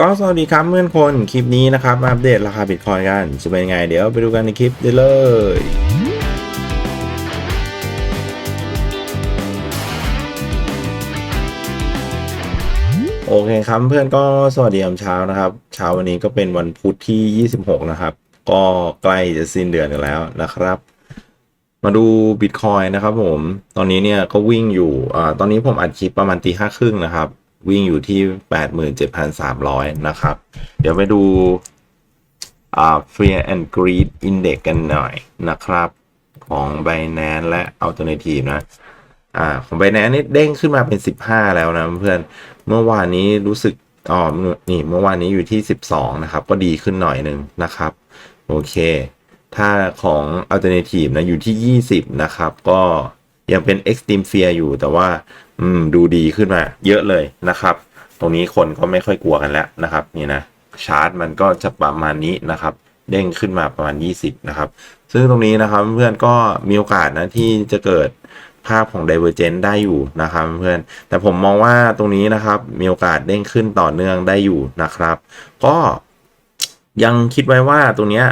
ก็สวัสดีครับเพื่อนคน คลิปนี้นะครับอัปเดตราคาบิตคอยกันจะเป็นยังไง เดี๋ยวไปดูกันในคลิปได้เลยโอเคครับเพื่อนก็สวัสดียามเช้านะครับ เช้าวันนี้ก็เป็นวันพุธที่ 26 นะครับ ก็ใกล้จะสิ้นเดือนกันแล้วนะครับ มาดูบิตคอยนะครับผม ตอนนี้เนี่ยก็วิ่งอยู่อ่าตอนนี้ผมอัดคลิปประมาณตีห้าครึ่งนะครับ วิ่งอยู่ที่ 87,300 นะครับ เดี๋ยวไปดูอ่า Fear and Greed Index กันหน่อยนะครับ ของ Binance และ Alternative นะอ่าของ Binance นี่เด้งขึ้นมาเป็น 15 แล้วนะเพื่อน เมื่อวานนี้รู้สึกอ๋อนี่เมื่อวานนี้อยู่ที่ 12 นะครับ ก็ดีขึ้นหน่อยหนึ่งนะครับ โอเค ถ้าของ Alternative นะอยู่ที่ 20 นะครับ ก็ ยังเป็น Extreme Fear อยู่แต่ว่าอืมดูดีขึ้นมา เยอะเลยนะครับ ตรงนี้คนก็ไม่ค่อยกลัวกันแล้วนะครับนี่นะชาร์ตมันก็จะประมาณนี้นะครับเด้งขึ้นมาประมาณ 20 นะครับ ซึ่งตรงนี้นะครับเพื่อนก็มีโอกาสนะที่จะเกิดภาพของ Divergent ได้อยู่นะครับเพื่อน แต่ผมมองว่าตรงนี้นะครับมีโอกาสเด้งขึ้นต่อเนื่องได้อยู่นะครับ ก็ยังคิดไว้ว่าตรงนี้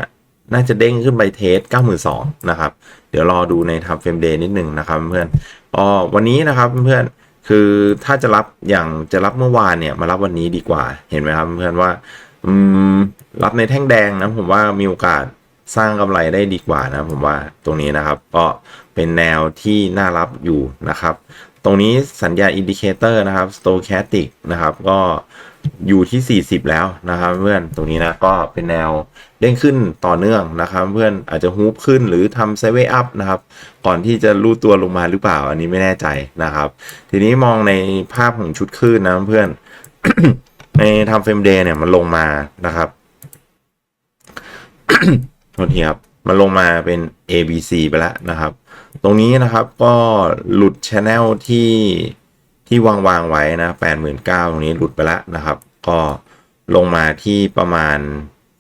น่าจะเด้งขึ้นไปเทส 92 นะครับ เดี๋ยวรอดูในทำเฟรมเดย์นิดหนึ่งนะครับเพื่อนก็วันนี้นะครับเพื่อนคือถ้าจะรับอย่างจะรับเมื่อวานเนี่ยมารับวันนี้ดีกว่าเห็นไหมครับเพื่อนว่าอืมรับในแท่งแดงนะผมว่ามีโอกาสสร้างกำไรได้ดีกว่านะผมว่าตรงนี้นะครับก็เป็นแนวที่น่ารับอยู่นะครับ ตรงนี้สัญญาอินดิเคเตอร์นะครับ stochastic นะครับก็อยู่ที่ 40 แล้วนะครับเพื่อนตรงนี้นะก็เป็นแนว เด้งขึ้นต่อเนื่องนะครับ เพื่อนอาจจะฮูปขึ้นหรือทำไซเวอัพนะครับ ก่อนที่จะรูดตัวลงมาหรือเปล่า อันนี้ไม่แน่ใจนะครับ ทีนี้มองในภาพของชุดคลื่นนะเพื่อนในทำเฟรมเดย์เนี่ยมันลงมานะครับโทษทีครับมันลงมาเป็น A B C ไปแล้วนะครับ ตรงนี้นะครับก็หลุดช anel ที่ที่วางวางไว้นะแปดหมื่นเก้าตรงนี้หลุดไปแล้วนะครับ ก็ลงมาที่ประมาณ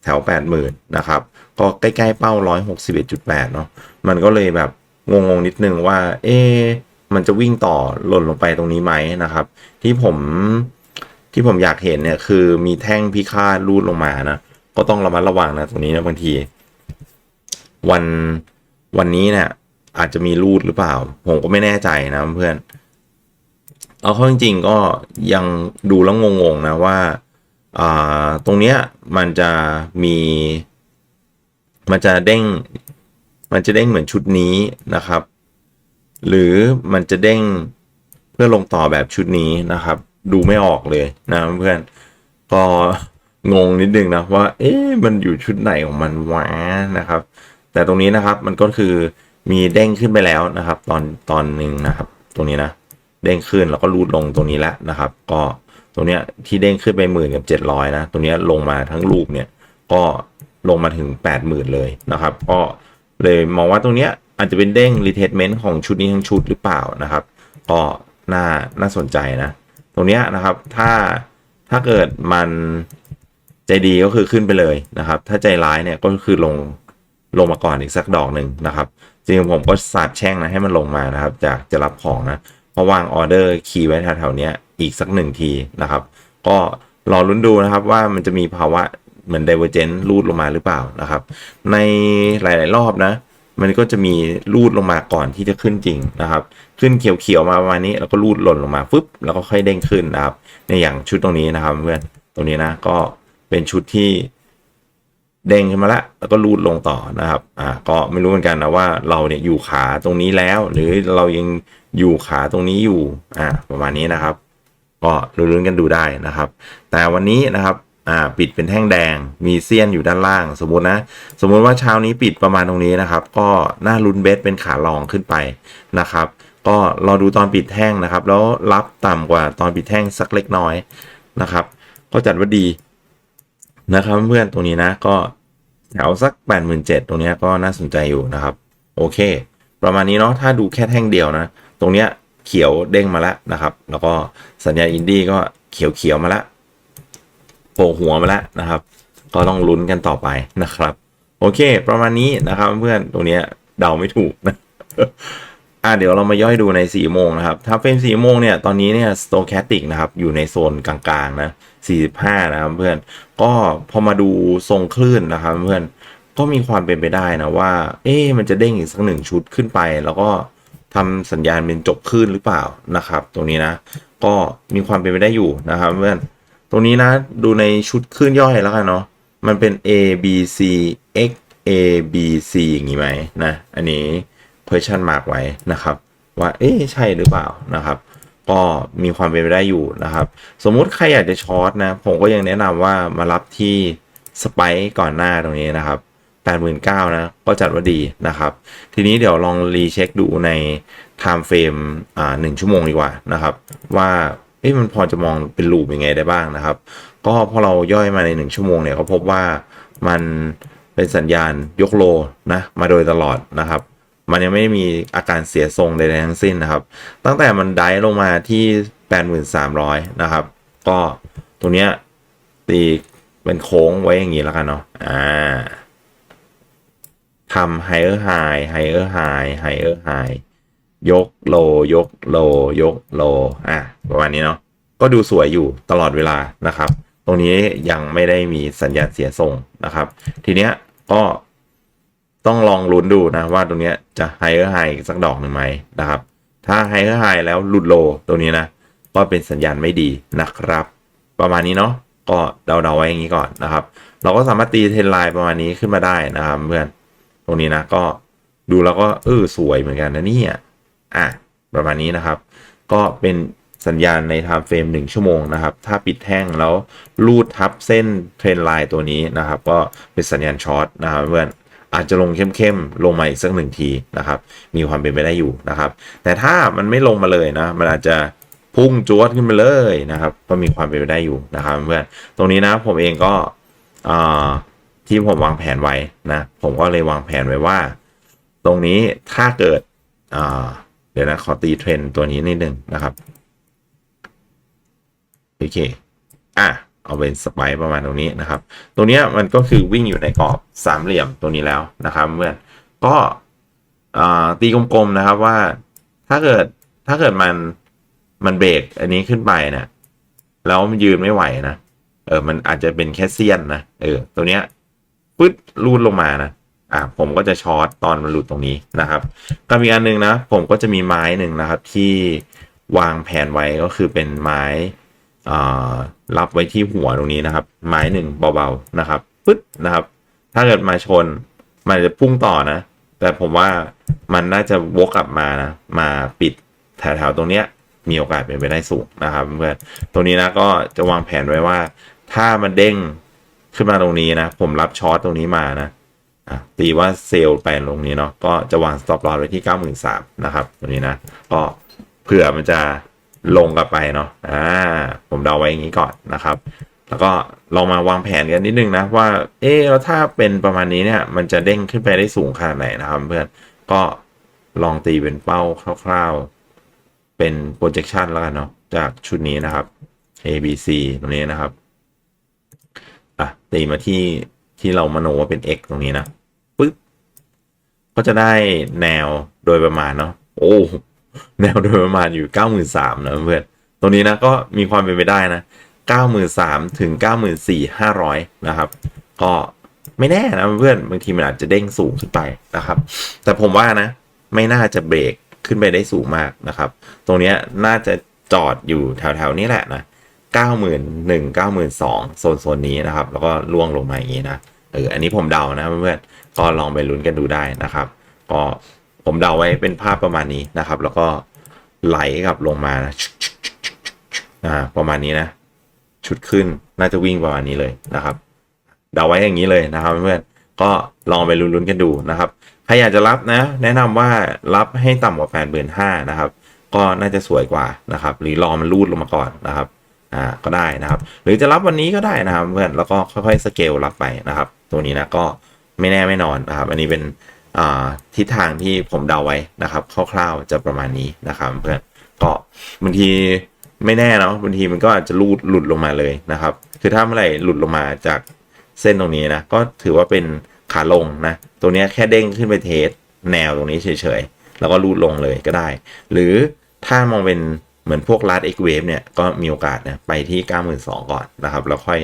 แถวแปดหมื่นนะครับก็ใกล้ๆเป้าร้อยหกสิบเอ็ดจุดแปดเนาะมันก็เลยแบบงงๆนิดนึงว่า เอ๊มันจะวิ่งต่อหล่นลงไปตรงนี้ไหมนะครับ ที่ผมที่ผมอยากเห็นเนี่ยคือมีแท่งพิฆาตรูดลงมานะก็ต้องระมัดระวังนะตรงนี้นะบางที วันวันนี้เนี่ยอาจจะมีรูดหรือเปล่า ผมก็ไม่แน่ใจนะเพื่อน เอาเข้าจริงๆก็ยังดูแล้วงงๆนะว่า ตรงเนี้ยมันจะมี มันจะเด้ง มันจะเด้งเหมือนชุดนี้นะครับ หรือมันจะเด้งเพื่อลงต่อแบบชุดนี้นะครับ ดูไม่ออกเลยนะเพื่อนก็งงนิดนึงนะว่า เอ๊ะมันอยู่ชุดไหนของมันวะนะครับ แต่ตรงนี้นะครับมันก็คือมีเด้งขึ้นไปแล้วนะครับ ตอนตอนหนึ่งนะครับ ตรงนี้นะ เด้งขึ้นแล้วก็รูดลงตรงนี้แล้วนะครับ ก็ ตรงเนี้ยที่เด้งขึ้นไปหมื่นกับเจ็ดร้อยนะตรงเนี้ยลงมาทั้งลูกเนี่ยก็ลงมาถึงแปดหมื่นเลยนะครับ ก็เลยมองว่าตรงเนี้ยอาจจะเป็นเด้งรีเทสเมนต์ของชุดนี้ทั้งชุดหรือเปล่านะครับ ก็น่าน่าสนใจนะ ตรงเนี้ยนะครับถ้าถ้าเกิดมันใจดีก็คือขึ้นไปเลยนะครับ ถ้าใจร้ายเนี่ยก็คือลงลงมาก่อนอีกสักดอกหนึ่งนะครับ จริงๆผมก็สาดแช่งนะให้มันลงมานะครับ จากจะรับของนะเพราะวางออเดอร์คีย์ไว้แถวๆนี้ อีกสักหนึ่งทีนะครับ ก็รอลุ้นดูนะครับว่ามันจะมีภาวะเหมือน divergent รูดลงมาหรือเปล่านะครับ ในหลาย ๆ รอบนะ มันก็จะมีรูดลงมาก่อนที่จะขึ้นจริงนะครับ ขึ้นเขียวๆมาประมาณนี้แล้วก็รูดหล่นลงมาฟึบแล้วก็ค่อยเด้งขึ้นนะครับ ในอย่างชุดตรงนี้นะครับเพื่อนตรงนี้นะก็เป็นชุดที่เด้งขึ้นมาแล้วแล้วก็รูดลงต่อนะครับ อ่า ก็ไม่รู้เหมือนกันนะว่าเราเนี่ยอยู่ขาตรงนี้แล้ว หรือเรายังอยู่ขาตรงนี้อยู่ อ่า ประมาณนี้นะครับ ก็ลุ้นๆกันดูได้นะครับ แต่วันนี้นะครับอ่าปิดเป็นแท่งแดงมีเซียนอยู่ด้านล่าง สมมตินะ สมมุติว่าเช้านี้ปิดประมาณตรงนี้นะครับ ก็น่าลุ้นเบสเป็นขาลองขึ้นไปนะครับ ก็รอดูตอนปิดแท่งนะครับ แล้วรับต่ำกว่าตอนปิดแท่งสักเล็กน้อยนะครับ ก็จัดว่าดีนะครับเพื่อนตรงนี้นะก็แถวสัก 8 7 0 0 0ตรงนี้ก็น่าสนใจอยู่นะครับ โอเค ประมาณนี้เนาะถ้าดูแค่แท่งเดียวนะ ตรงเนี้ยเขียวเด้งมาแล้วนะครับ แล้วก็ สัญญาณอินดี้ก็เขียวเขียวๆมาแล้วโผล่หัวมาแล้วนะครับ ก็ต้องลุ้นกันต่อไปนะครับ โอเค ประมาณนี้นะครับเพื่อนตรงนี้เดาไม่ถูกนะอะเดี๋ยวเรามาย่อยดูใน4โมงนะครับ ถ้าเป็น4โมงเนี่ย ตอนนี้เนี่ยสโตแคติกนะครับ อยู่ในโซนกลางๆ นะ 45 นะครับเพื่อน ก็พอมาดูทรงคลื่นนะครับเพื่อน ก็มีความเป็นไปได้นะว่า เอ๊ะมันจะเด้งอีกสักหนึ่งชุดขึ้นไป แล้วก็ทำสัญญาณเป็นจบคลื่นหรือเปล่านะครับ ตรงนี้นะ ก็มีความเป็นไปได้อยู่นะครับเพื่อนตรงนี้นะดูในชุดคลื่นย่อยแล้วกันเนาะมันเป็น A B C X A B C อย่างนี้ไหมนะอันนี้ question mark ไว้นะครับ ว่าเอ๊ะใช่หรือเปล่านะครับ ก็มีความเป็นไปได้อยู่นะครับ สมมุติใครอยากจะช็อตนะ ผมก็ยังแนะนำว่ามารับที่สไปก่อนหน้าตรงนี้นะครับ 89,000นะก็จัดว่าดีนะครับ ทีนี้เดี๋ยวลองรีเช็คดูใน time frame อ่าหนึ่งชั่วโมงดีกว่านะครับ ว่าเอ๊ะมันพอจะมองเป็นรูปยังไงได้บ้างนะครับ ก็พอเราย่อยมาในหนึ่งชั่วโมงเนี่ยก็พบว่ามันเป็นสัญญาณยกโลนะมาโดยตลอดนะครับ มันยังไม่มีอาการเสียทรงใดๆทั้งสิ้นนะครับ ตั้งแต่มันไดฟ์ลงมาที่ 8,300 นะครับ ก็ตรงเนี้ยตีเป็นโค้งไว้อย่างนี้แล้วกันเนาะอ่า ทำ higher high higher high higher high ยกโลยกโลยกโลอะประมาณนี้เนาะก็ดูสวยอยู่ตลอดเวลานะครับ ตรงนี้ยังไม่ได้มีสัญญาณเสียทรงนะครับ ทีเนี้ยก็ต้องลองลุ้นดูนะว่าตรงเนี้ยจะไฮเออร์ไฮสักดอกหนึ่งไหมนะครับ ถ้าไฮเออร์ไฮแล้วหลุดโลตรงนี้นะก็เป็นสัญญาณไม่ดีนะครับ ประมาณนี้เนาะก็เดาๆไว้อย่างนี้ก่อนนะครับ เราก็สามารถตีเทรนไลน์ประมาณนี้ขึ้นมาได้นะครับเพื่อน รงนี้นะก็ดูแล้วก็เออสวยเหมือนกันนะเนี่ยอะประมาณนี้นะครับ ก็เป็นสัญญาณใน time frame 1ชั่วโมงนะครับ ถ้าปิดแท่งแล้วลูดทับเส้นเทรนไลน์ตัวนี้นะครับ ก็เป็นสัญญาณช็อตนะครับเพื่อนอาจจะลงเข้มๆ ลงมาอีกสักหนึ่งทีนะครับ มีความเป็นไปได้อยู่นะครับ แต่ถ้ามันไม่ลงมาเลยนะ มันอาจจะพุ่งจวดขึ้นไปเลยนะครับ ก็มีความเป็นไปได้อยู่นะครับเพื่อน ตรงนี้นะผมเองก็อ่า ที่ผมวางแผนไว้นะ ผมก็เลยวางแผนไว้ว่า ตรงนี้ถ้าเกิดเดี๋ยวนะ ขอตีเทรนตัวนี้นิดนึงนะครับ โอเค อะ เอาเป็นสไปประมาณตรงนี้นะครับ ตรงนี้มันก็คือวิ่งอยู่ในกรอบสามเหลี่ยมตรงนี้แล้วนะครับเพื่อนก็ตีกลมๆนะครับว่าถ้าเกิดถ้าเกิดมันมันเบรกอันนี้ขึ้นไปเนี่ยแล้วมันยืนไม่ไหวนะเออ มันอาจจะเป็นแค่เซียนนะ เออ ตัวเนี้ย ปึ๊ดรูดลงมานะอะผมก็จะช็อตตอนมันหลุดตรงนี้นะครับก็มีอันหนึงนะ ผมก็จะมีไม้หนึ่งนะครับ ที่วางแผนไว้ก็คือเป็นไม้อ่ารับไว้ที่หัวตรงนี้นะครับ ไม้หนึ่งเบาๆนะครับปึ๊ดนะครับ ถ้าเกิดมาชนมันจะพุ่งต่อนะ แต่ผมว่ามันน่าจะวกกลับมานะมาปิดแถวๆตรงเนี้ยมีโอกาสเป็นไปได้สูงนะครับเพื่อนตรงนี้นะก็จะวางแผนไว้ว่า ถ้ามันเด้ง ขึ้นมาตรงนี้นะ ผมรับช็อตตรงนี้มานะตีว่าเซลล์ไปตรงนี้เนาะก็จะวาง stop loss ไว้ที่ 93นะครับตรงนี้นะก็เผื่อมันจะลงกลับไปเนาะอ่าผมเดาไว้อย่างนี้ก่อนนะครับ แล้วก็ลองมาวางแผนกันนิดนึงนะว่า เออแล้วถ้าเป็นประมาณนี้เนี่ยมันจะเด้งขึ้นไปได้สูงขนาดไหนนะครับ เพื่อนก็ลองตีเป็นเป้าคร่าวๆ เป็น projection แล้วกันเนาะจากชุดนี้นะครับ A B C ตรงนี้นะครับ ตีมาที่ที่เรามโนว่าเป็น x ตรงนี้นะปึ๊บก็จะได้แนวโดยประมาณเนาะโอ้แนวโดยประมาณอยู่ 93,000นะเพื่อนตรงนี้นะก็มีความเป็นไปได้นะ 93,000ถึง94,500 นะครับ ก็ไม่แน่นะเพื่อนบางทีมันอาจจะเด้งสูงขึ้นไปนะครับ แต่ผมว่านะ ไม่น่าจะเบรกขึ้นไปได้สูงมากนะครับ ตรงนี้น่าจะจอดอยู่แถวๆนี้แหละนะ 91,000 92,000โซนโซนนี้นะครับ แล้วก็ล่วงลงมาอย่างนี้นะเอออันนี้ผมเดานะเพื่อนๆก็ลองไปลุ้นกันดูได้นะครับ ก็ผมเดาไว้เป็นภาพประมาณนี้นะครับ แล้วก็ไหลกลับลงมานะอ่าประมาณนี้นะ ชุดขึ้นน่าจะวิ่งประมาณนี้เลยนะครับ เดาไว้อย่างนี้เลยนะครับเพื่อนก็ลองไปลุ้นๆกันดูนะครับใครอยากจะรับนะ แนะนำว่ารับให้ต่ำกว่าแปดหมื่นห้านะครับ ก็น่าจะสวยกว่านะครับ หรือรอมันรูดลงมาก่อนนะครับ อ่าก็ได้นะครับ หรือจะรับวันนี้ก็ได้นะครับเพื่อนแล้วก็ค่อยๆสเกลรับไปนะครับ ตัวนี้นะก็ไม่แน่ไม่นอนนะครับ อันนี้เป็นอ่าทิศทางที่ผมเดาไว้นะครับคร่าวๆจะประมาณนี้นะครับเพื่อนก็บางทีไม่แน่เนาะบางทีมันก็อาจจะรูดหลุดลงมาเลยนะครับ คือถ้าเมื่อไหร่หลุดลงมาจากเส้นตรงนี้นะก็ถือว่าเป็นขาลงนะตัวนี้แค่เด้งขึ้นไปเทสแนวตรงนี้เฉยๆแล้วก็รูดลงเลยก็ได้ หรือถ้ามองเป็น เหมือนพวก last X wave เนี่ยก็มีโอกาสเนี่ยไปที่ 92,000 ก่อนนะครับ แล้วค่อย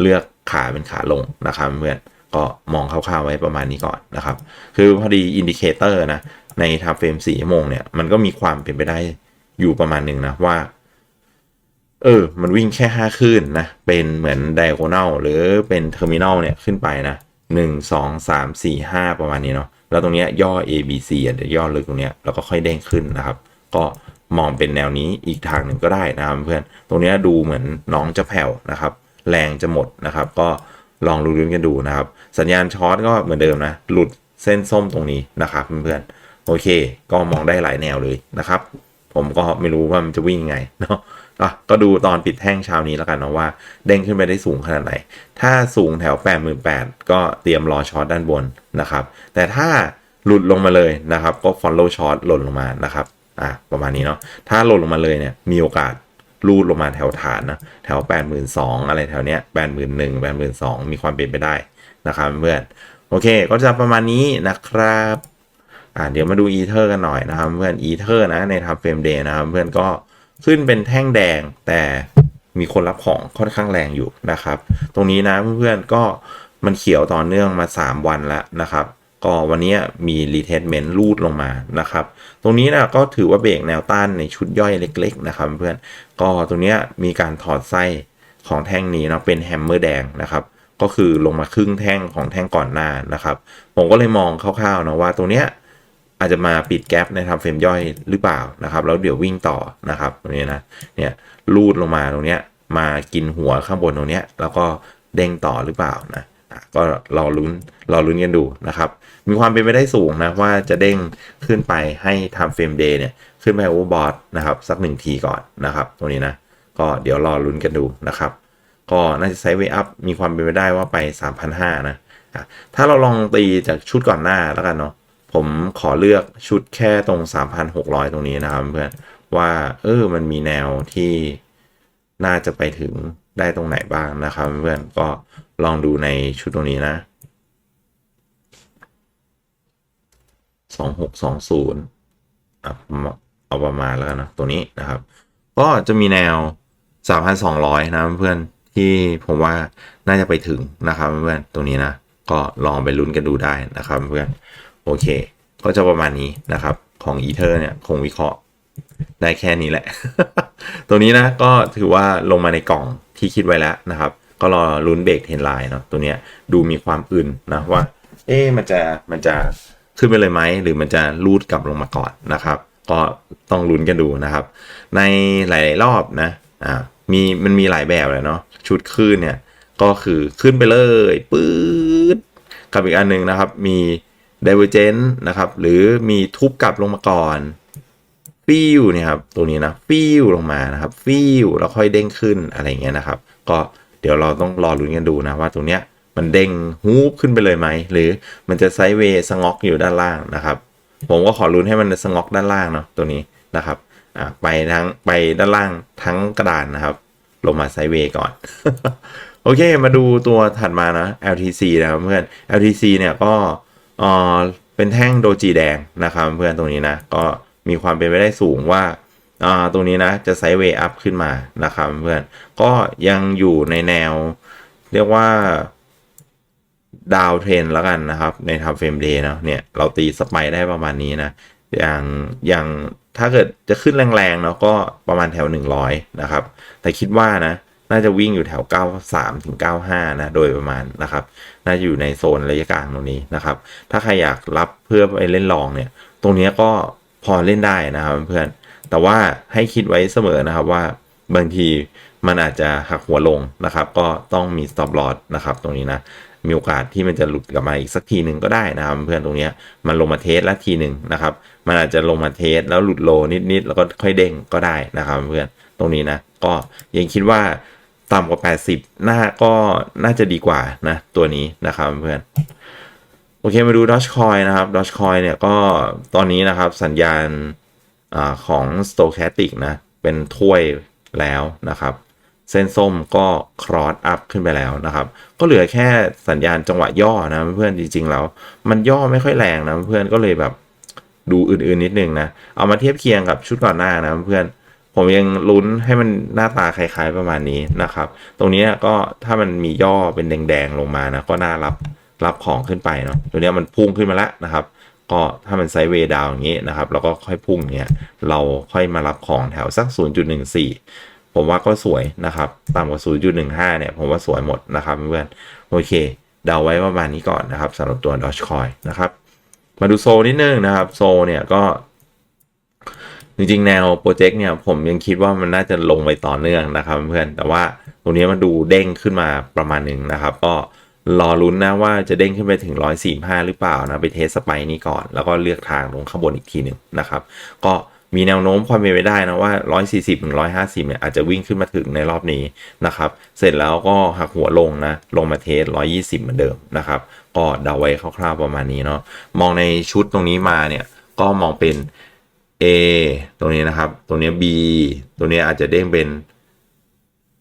เลือกขาเป็นขาลงนะครับเพื่อนก็มองคร่าวๆไว้ประมาณนี้ก่อนนะครับ คือพอดีอินดิเคเตอร์นะในทาเฟรม4ชั่วโมงเนี่ยมันก็มีความเป็นไปได้อยู่ประมาณหนึ่งนะว่า เออ มันวิ่งแค่5คลื่นนะ เป็นเหมือนไดโ g น n a l หรือเป็นเทอร์มินอลเนี่ยขึ้นไปนะ 1 2 3 4 5 ประมาณนี้เนาะแล้วตรงเนี้ยย่อ A B C อะเดี๋ยวย่อลึกตรงเนี้ยแล้วก็ค่อยเด้งขึ้นนะครับ ก็ มองเป็นแนวนี้อีกทางหนึ่งก็ได้นะครับเพื่อนตรงนี้ดูเหมือนน้องจะแผ่วนะครับ แรงจะหมดนะครับ ก็ลองดูลุ้นกันดูนะครับ สัญญาณช็อตก็เหมือนเดิมนะ หลุดเส้นส้มตรงนี้นะครับเพื่อนๆโอเค ก็มองได้หลายแนวเลยนะครับ ผมก็ไม่รู้ว่ามันจะวิ่งยังไงเนาะอะก็ดูตอนปิดแท่งเช้านี้แล้วกันเนาะว่า เด้งขึ้นไปได้สูงขนาดไหน ถ้าสูงแถว 88,000 ก็เตรียมรอช็อตด้านบนนะครับ แต่ถ้าหลุดลงมาเลยนะครับ ก็ follow short หล่นลงมานะครับ อะประมาณนี้เนาะถ้าหล่นลงมาเลยเนี่ยมีโอกาสรูดลงมาแถวฐานนะแถว 82,000อะไรแถวเนี้ย 81,000 82,000มีความเป็นไปได้นะครับเพื่อนโอเค ก็จะประมาณนี้นะครับอ่าเดี๋ยวมาดูอีเทอร์กันหน่อยนะครับเพื่อนอีเทอร์นะในทำเฟรมเดย์นะครับเพื่อนก็ขึ้นเป็นแท่งแดงแต่มีคนรับของค่อนข้างแรงอยู่นะครับ ตรงนี้นะเพื่อนๆก็มันเขียวต่อเนื่องมา 3 วันแล้วนะครับ ก็วันนี้มีรีเทสเมนต์รูดลงมานะครับ ตรงนี้นะก็ถือว่าเบรกแนวต้านในชุดย่อยเล็ก ๆ นะครับเพื่อนก็ตรงนี้มีการถอดไส้ของแท่งนี้เนาะเป็นแฮมเมอร์แดงนะครับก็คือลงมาครึ่งแท่งของแท่งก่อนหน้านะครับ ผมก็เลยมองคร่าวๆนะว่าตรงเนี้ยอาจจะมาปิดแกลบในทำเฟรมย่อยหรือเปล่านะครับ แล้วเดี๋ยววิ่งต่อนะครับตรงนี้นะเนี่ยลูดลงมาตรงเนี้ยมากินหัวข้างบนตรงเนี้ยแล้วก็เด้งต่อหรือเปล่านะอะก็รอลุ้นรอลุ้นกันดูนะครับ มีความเป็นไปได้สูงนะ ว่าจะเด้งขึ้นไปให้ทำเฟรมเดย์เนี่ย ขึ้นไปโอเวอร์บอทนะครับ สักหนึ่งทีก่อนนะครับ ตรงนี้นะ ก็เดี๋ยวรอลุ้นกันดูนะครับ ก็น่าจะไซด์เวย์อัพมีความเป็นไปได้ว่าไป 3,500นะอะถ้าเราลองตีจากชุดก่อนหน้าแล้วกันเนาะผมขอเลือกชุดแค่ตรง 3,600 ตรงนี้นะครับเพื่อนว่าเออมันมีแนวที่น่าจะไปถึงได้ตรงไหนบ้างนะครับเพื่อนก็ลองดูในชุดตรงนี้นะ 2620อะเอาประมาณแล้วนะ ตัวนี้นะครับ ก็จะมีแนว 3,200 นะเพื่อนที่ผมว่าน่าจะไปถึงนะครับเพื่อนตรงนี้นะ ก็ลองไปลุ้นกันดูได้นะครับเพื่อนโอเค ก็จะประมาณนี้นะครับ ของอีเทอร์เนี่ยคงวิเคราะห์ได้แค่นี้แหละ ตัวนี้นะก็ถือว่าลงมาในกล่องที่คิดไว้แล้วนะครับ ก็รอลุ้นเบรกเทนไลน์เนาะตัวเนี้ยดูมีความอื่นนะว่า เอ๊ะมันจะมันจะ ขึ้นไปเลยไหม หรือมันจะรูดกลับลงมาก่อนนะครับ ก็ต้องลุ้นกันดูนะครับ ในหลาย ๆ รอบนะอ่ามีมันมีหลายแบบเลยเนาะชุดขึ้นเนี่ยก็คือขึ้นไปเลยปื๊ดกับอีกอันหนึงนะครับ มี divergent นะครับ หรือมีทุบกลับลงมาก่อนฟิวเนี่ยครับตัวนี้นะฟิวลงมานะครับฟิวแล้วค่อยเด้งขึ้นอะไรเงี้ยนะครับ ก็เดี๋ยวเราต้องรอลุ้นกันดูนะว่าตรงเนี้ย มันเด้งฮูบขึ้นไปเลยไหม หรือมันจะไซด์เวย์สงอกอยู่ด้านล่างนะครับ ผมก็ขอลุ้นให้มันสงอกด้านล่างเนาะตัวนี้นะครับอ่าไปทั้งไปด้านล่างทั้งกระดานนะครับ ลงมาไซด์เวย์ก่อน โอเค มาดูตัวถัดมานะ LTC นะครับเพื่อน LTC เนี่ยก็เออเป็นแท่งโดจีแดงนะครับเพื่อนตรงนี้นะก็มีความเป็นไปได้สูงว่าอ่าตรงนี้นะจะไซด์เวย์อัพขึ้นมานะครับเพื่อนก็ยังอยู่ในแนว เรียกว่า ดาวเทรนแล้วกันนะครับ ในทำเฟรมเดย์เนาะเนี่ยเราตีสไปได้ประมาณนี้นะ อย่างอย่างถ้าเกิดจะขึ้นแรงๆเนาะก็ประมาณแถว 100 นะครับ แต่คิดว่านะ น่าจะวิ่งอยู่แถว 93 ถึง 95 นะ โดยประมาณนะครับ น่าจะอยู่ในโซนระยะกลางตรงนี้นะครับ ถ้าใครอยากรับเพื่อไปเล่นลองเนี่ย ตรงนี้ก็พอเล่นได้นะครับเพื่อน แต่ว่าให้คิดไว้เสมอนะครับว่าบางทีมันอาจจะหักหัวลงนะครับ ก็ต้องมี stop loss นะครับ ตรงนี้นะ มีโอกาสที่มันจะหลุดกลับมาอีกสักทีหนึ่งก็ได้นะครับเพื่อนตรงนี้มันลงมาเทสแล้วทีหนึ่งนะครับ มันอาจจะลงมาเทสแล้วหลุดโลนิดๆแล้วก็ค่อยเด้งก็ได้นะครับเพื่อนตรงนี้นะก็ยังคิดว่าต่ำกว่า 80น่าก็น่าจะดีกว่านะตัวนี้นะครับเพื่อนโอเคมาดู Dogecoin นะครับ Dogecoin เนี่ยก็ตอนนี้นะครับสัญญาณอของ Stochastic นะเป็นถ้วยแล้วนะครับ เส้นส้มก็ครอสอัพขึ้นไปแล้วนะครับ ก็เหลือแค่สัญญาณจังหวะย่อนะเพื่อนจริงๆแล้ว มันย่อไม่ค่อยแรงนะเพื่อนก็เลยแบบดูอื่นๆนิดนึงนะ เอามาเทียบเคียงกับชุดก่อนหน้านะเพื่อนผมยังลุ้นให้มันหน้าตาคล้ายๆประมาณนี้นะครับ ตรงนี้ก็ถ้ามันมีย่อเป็นแดงๆลงมานะก็น่ารับรับของขึ้นไปเนาะตัวนี้มันพุ่งขึ้นมาแล้วนะครับ ก็ถ้ามันไซด์เวย์ดาวอย่างนี้นะครับ แล้วก็ค่อยพุ่งเนี้ยเราค่อยมารับของแถวสัก 0.14 ผมว่าก็สวยนะครับต่ำกว่า 0.15 เนี่ย ผมว่าสวยหมดนะครับเพื่อนโอเค เดาไว้ประมาณนี้ก่อนนะครับสำหรับตัว Dogecoin นะครับ มาดูโซนิดนึงนะครับ โซเนี่ยก็ จริงๆ แนวโปรเจกต์เนี่ย ผมยังคิดว่ามันน่าจะลงไปต่อเนื่องนะครับเพื่อนแต่ว่าตรงนี้มันดูเด้งขึ้นมาประมาณหนึ่งนะครับ ก็รอลุ้นนะว่าจะเด้งขึ้นไปถึง 145 หรือเปล่านะ ไปเทสสไปนี้ก่อน แล้วก็เลือกทางลงข้างบนอีกทีหนึ่งนะครับ ก็ มีแนวโน้มความเป็นไปได้นะว่า 140ถึง150เนี่ยอาจจะวิ่งขึ้นมาถึงในรอบนี้นะครับเสร็จแล้วก็หักหัวลงนะลงมาเทส 120 เหมือนเดิมนะครับก็เดาไว้คร่าวๆประมาณนี้เนาะมองในชุดตรงนี้มาเนี่ยก็มองเป็น A ตรงนี้นะครับ ตรงนี้ B ตรงนี้อาจจะเด้งเป็น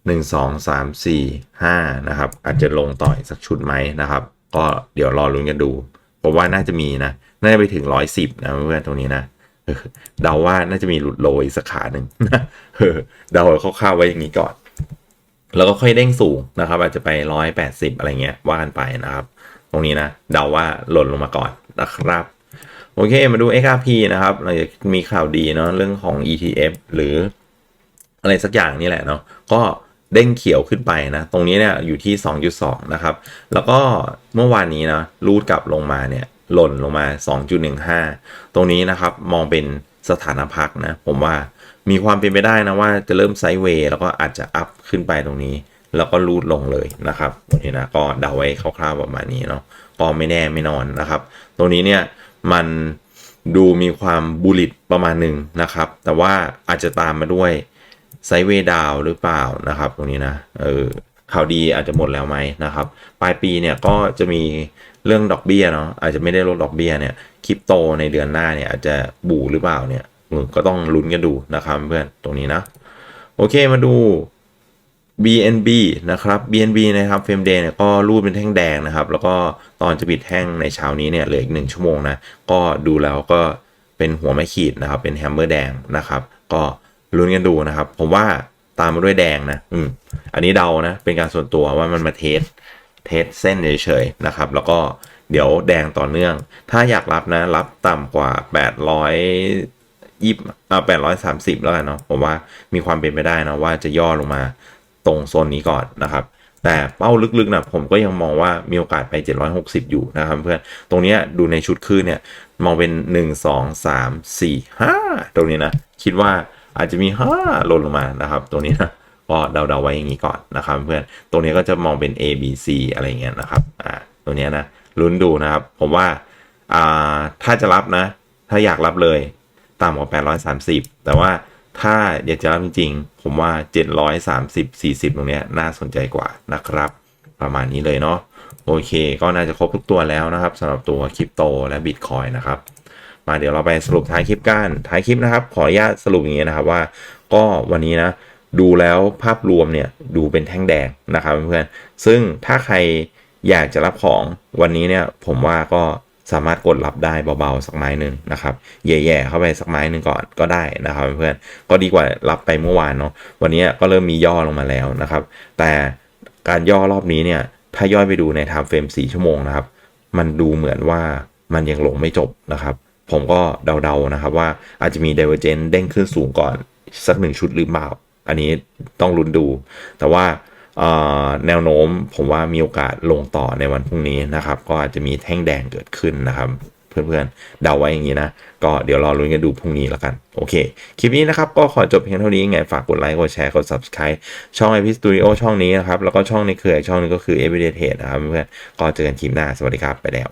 1 2 3 4 5 นะครับ อาจจะลงต่อยสักชุดไหมนะครับ ก็เดี๋ยวรอลุ้นกันดูผมว่าน่าจะมีนะ น่าจะไปถึง 110 นะเพื่อนตรงนี้นะ เดาว่าน่าจะมีหลุดโลอีกสักขาหนึ่งเดาคร่าวๆไว้อย่างนี้ก่อน แล้วก็ค่อยเด้งสูงนะครับ อาจจะไป180อะไรเงี้ยว่ากันไปนะครับ ตรงนี้นะเดาว่าหล่นลงมาก่อนนะครับโอเค มาดู XRP นะครับเราจะมีข่าวดีเนาะเรื่องของ ETF หรืออะไรสักอย่างนี่แหละเนาะก็เด้งเขียวขึ้นไปนะ ตรงนี้เนี่ยอยู่ที่ 2.2 นะครับ แล้วก็เมื่อวานนี้นะรูดกลับลงมาเนี่ย หล่นลงมา 2.15 ตรงนี้นะครับมองเป็นสถานพักนะ ผมว่ามีความเป็นไปได้นะว่าจะเริ่มไซด์เวย์แล้วก็อาจจะอัพขึ้นไปตรงนี้ แล้วก็รูดลงเลยนะครับตรงนี้นะก็เดาไว้คร่าวๆประมาณนี้เนาะก็ไม่แน่ไม่นอนนะครับ ตรงนี้เนี่ยมันดูมีความบูลิตประมาณหนึ่งนะครับ แต่ว่าอาจจะตามมาด้วยไซด์เวย์ดาวหรือเปล่านะครับ ตรงนี้นะเออข่าวดีอาจจะหมดแล้วไหมนะครับ ปลายปีเนี่ยก็จะมี เรื่องดอกเบี้ยเนาะอาจจะไม่ได้ลดดอกเบี้ยเนี่ยคริปโตในเดือนหน้าเนี่ยอาจจะบูหรือเปล่าเนี่ยก็ต้องลุ้นกันดูนะครับเพื่อนตรงนี้นะ โอเคมาดู BNB นะครับ BNB นะครับเฟรมเดย์เนี่ยก็รูดเป็นแท่งแดงนะครับ แล้วก็ตอนจะปิดแท่งในเช้านี้เนี่ยเหลืออีกหนึ่งชั่วโมงนะ ก็ดูแล้วก็เป็นหัวไม้ขีดนะครับ เป็นแฮมเมอร์แดงนะครับ ก็ลุ้นกันดูนะครับ ผมว่าตามมาด้วยแดงนะ อืม อันนี้เดานะ เป็นการส่วนตัวว่ามันมาเทส เทสเส้นเฉยๆนะครับ แล้วก็เดี๋ยวแดงต่อเนื่อง ถ้าอยากรับนะ รับต่ำกว่า 800ยี่อ่าแปดร้อยสามสิบแล้วกันเนาะผมว่ามีความเป็นไปได้นะว่าจะย่อลงมาตรงโซนนี้ก่อนนะครับ แต่เป้าลึกๆนะผมก็ยังมองว่ามีโอกาสไป 760 อยู่นะครับเพื่อนตรงนี้ดูในชุดคลื่นเนี่ย มองเป็น 1 2 3 4 5 ตรงนี้นะ คิดว่าอาจจะมี 5 หล่นลงมานะครับ ตรงนี้นะ ก็เดาๆไว้อย่างนี้ก่อนนะครับเพื่อนตรงนี้ก็จะมองเป็น A B C อะไรเงี้ยนะครับอ่าตรงนี้นะลุ้นดูนะครับ ผมว่าอ่าถ้าจะรับนะ ถ้าอยากรับเลยต่ำกว่า 830 แต่ว่าถ้าอยากจะรับจริงๆ ผมว่า 730 40 ตรงนี้น่าสนใจกว่านะครับ ประมาณนี้เลยเนาะโอเค ก็น่าจะครบทุกตัวแล้วนะครับสำหรับตัวคริปโตและบิตคอยนะครับ มาเดี๋ยวเราไปสรุปท้ายคลิปกันท้ายคลิปนะครับ ขออนุญาตสรุปอย่างนี้นะครับว่าก็วันนี้นะ ดูแล้วภาพรวมเนี่ยดูเป็นแท่งแดงนะครับเพื่อนๆซึ่งถ้าใครอยากจะรับของวันนี้เนี่ยผมว่าก็สามารถกดรับได้เบาๆสักไม้หนึ่งนะครับแย่ๆเข้าไปสักไม้หนึ่งก่อนก็ได้นะครับเพื่อนๆก็ดีกว่ารับไปเมื่อวานเนาะวันนี้ก็เริ่มมีย่อลงมาแล้วนะครับ แต่การย่อรอบนี้เนี่ยถ้าย่อยไปดูใน time frame 4ชั่วโมงนะครับ มันดูเหมือนว่ามันยังลงไม่จบนะครับ ผมก็เดาๆนะครับว่าอาจจะมี divergence เด้งขึ้นสูงก่อนสักหนึ่งชุดหรือเปล่า อันนี้ต้องลุ้นดู แต่ว่าแนวโน้มผมว่ามีโอกาสลงต่อในวันพรุ่งนี้นะครับ ก็อาจจะมีแท่งแดงเกิดขึ้นนะครับเพื่อนๆเดาไว้อย่างนี้นะ ก็เดี๋ยวรอลุ้นกันดูพรุ่งนี้แล้วกัน โอเค คลิปนี้นะครับก็ขอจบเพียงเท่านี้ไงฝากกดไลค์กดแชร์กด subscribe ช่อง IP Studio ช่องนี้นะครับ แล้วก็ช่องในเครือช่องนึงก็คือ Everyday Trade นะครับเพื่อนๆก็เจอกันคลิปหน้าสวัสดีครับ ไปแล้ว